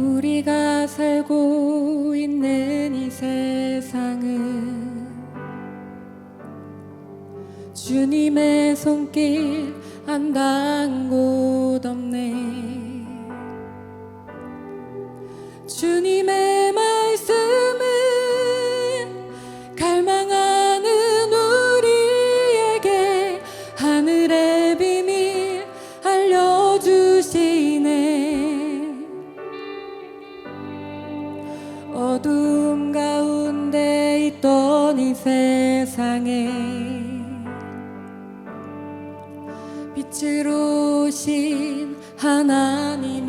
우리가 살고 있는 이 세상은 주님의 손길 안닿은 곳 어둠 가운데 있던 이 세상에 빛으로 오신 하나님.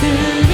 through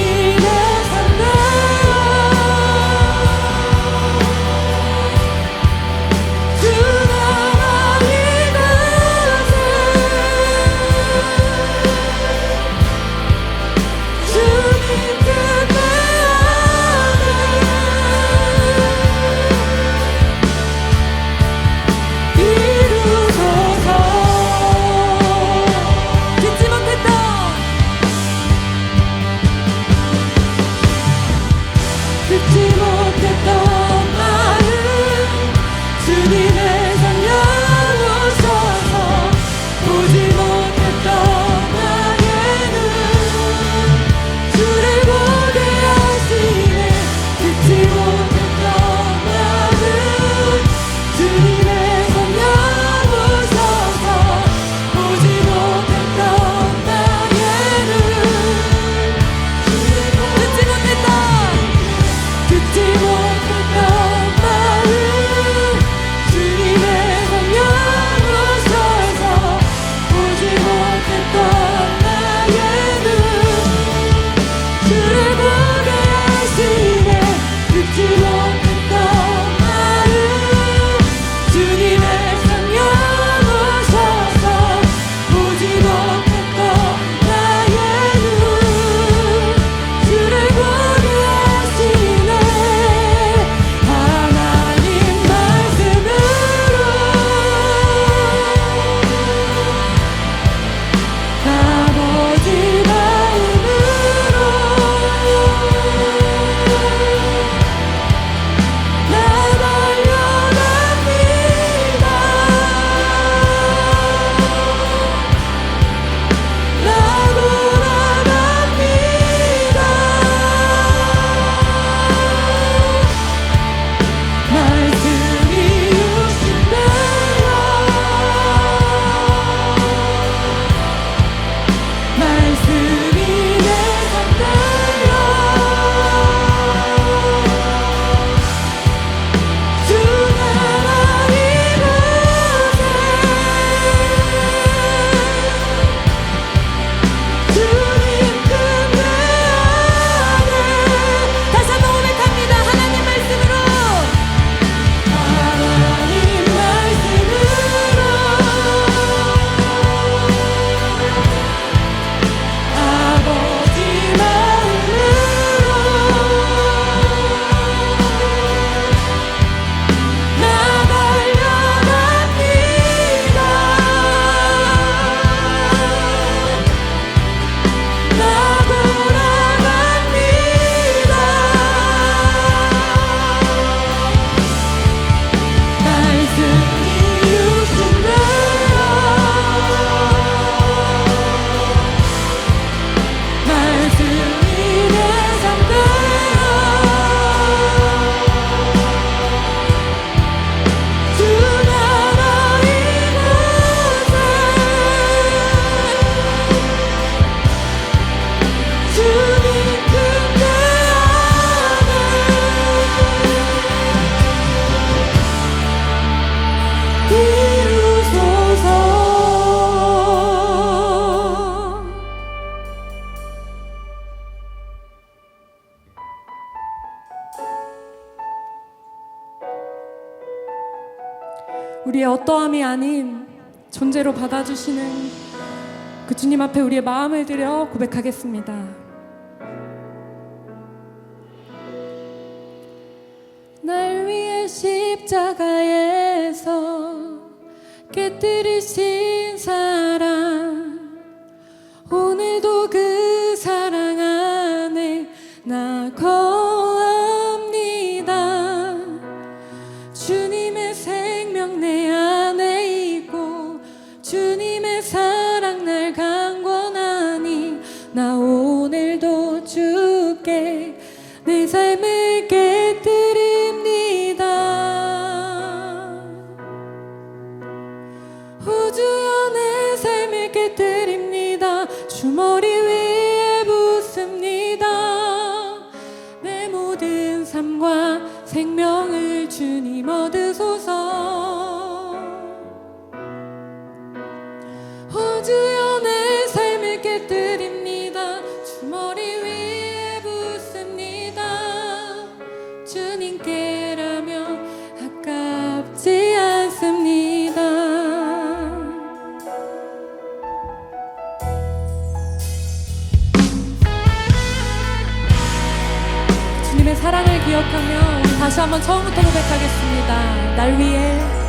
우리의 어떠함이 아닌 존재로 받아주시는 그 주님 앞에 우리의 마음을 들여 고백하겠습니다. 날 위해 십자가에서 깨뜨리신 사랑 오늘도 그 사랑 안에 나 거합니다 주님 주님께라면 아깝지 않습니다. 주님의 사랑을 기억하며 다시 한번 처음부터 고백하겠습니다. 날 위해